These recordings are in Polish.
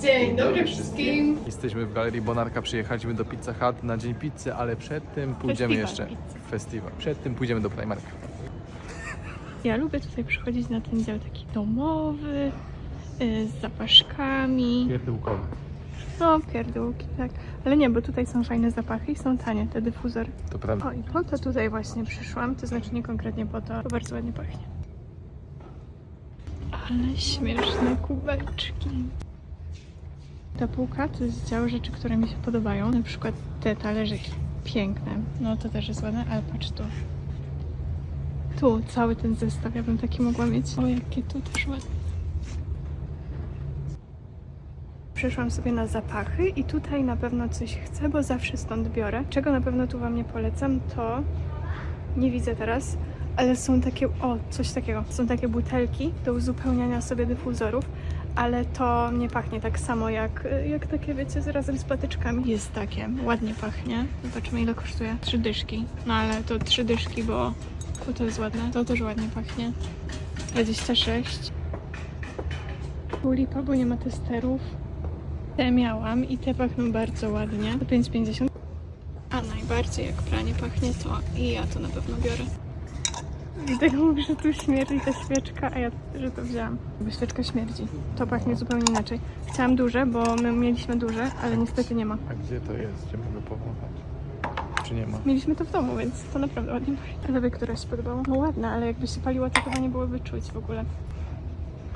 Dzień dobry wszystkim. Jesteśmy w Galerii Bonarka, przyjechaliśmy do Pizza Hut na dzień pizzy, ale przed tym pójdziemy Festiwal jeszcze... pizzy. Festiwal. Przed tym pójdziemy do Primarka. Ja lubię tutaj przychodzić na ten dział taki domowy, y, z zapaszkami. Pierdółkowy. No, pierdółki, tak. Ale nie, bo tutaj są fajne zapachy i są tanie te dyfuzory. To prawda. O, i po to tutaj właśnie przyszłam, to znaczy nie konkretnie po to, bo bardzo ładnie pachnie. Ale śmieszne kubeczki. Ta półka to jest dział rzeczy, które mi się podobają. Na przykład te talerze piękne. No to też jest ładne, ale patrz tu. Tu cały ten zestaw, ja bym taki mogła mieć. O, jakie tu też ładne. Przeszłam sobie na zapachy i tutaj na pewno coś chcę, bo zawsze stąd biorę. Czego na pewno tu Wam nie polecam, to nie widzę teraz, ale są takie, o, coś takiego. Są takie butelki do uzupełniania sobie dyfuzorów, ale to nie pachnie tak samo jak, jak takie, wiecie, razem z patyczkami. Jest takie, ładnie pachnie. Zobaczmy ile kosztuje. Trzy dyszki. No ale to trzy dyszki, bo to, to jest ładne. To też ładnie pachnie. 26. Lipa, bo nie ma testerów. Te miałam i te pachną bardzo ładnie. To 5,50. A najbardziej jak pranie pachnie to i ja to na pewno biorę. Dlatego mówię, że tu śmierdzi ta świeczka, a ja że to wzięłam. Bo świeczka śmierdzi. To pachnie zupełnie inaczej. Chciałam duże, bo my mieliśmy duże, ale niestety nie ma. A gdzie to jest? Gdzie mogę powąchać? Czy nie ma? Mieliśmy to w domu, więc to naprawdę ładnie pachnie. Tobie któraś się podobała? No ładna, ale jakby się paliła, to chyba nie byłoby czuć w ogóle.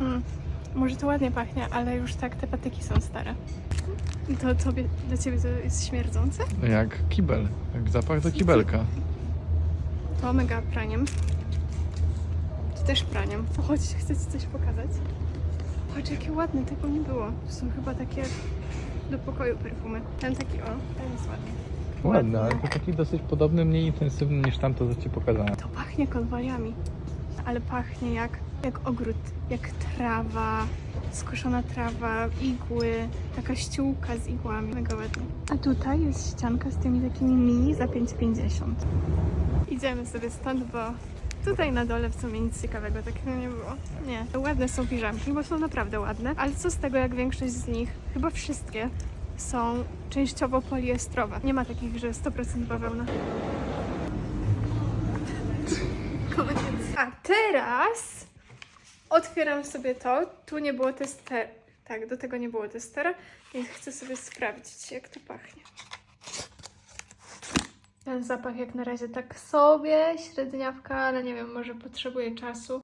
Mm. Może to ładnie pachnie, ale już tak te patyki są stare. I to tobie, dla ciebie to jest śmierdzące? Jak kibel. Jak zapach do kibelka. To mega praniem. To też praniem. Chodź, chcę ci coś pokazać. Patrz, jakie ładne, tego nie było. To są chyba takie do pokoju perfumy. Ten taki, o, ten jest ładny. Ładny, ale to taki dosyć podobny, mniej intensywny niż tamto, co Ci pokazałem. To pachnie konwaliami, ale pachnie jak, jak ogród, jak trawa, skoszona trawa, igły, taka ściółka z igłami. Mega ładnie. A tutaj jest ścianka z tymi takimi mini za 5,50. Idziemy sobie stąd, bo tutaj na dole w sumie nic ciekawego takiego nie było. Nie, ładne są piżamki, bo są naprawdę ładne, ale co z tego, jak większość z nich, chyba wszystkie, są częściowo poliestrowe. Nie ma takich, że 100% bawełna. Koniec. A teraz otwieram sobie to. Tu nie było tester. Tak, do tego nie było testera. I chcę sobie sprawdzić, jak to pachnie. Ten zapach jak na razie tak sobie, średniawka, ale nie wiem, może potrzebuje czasu.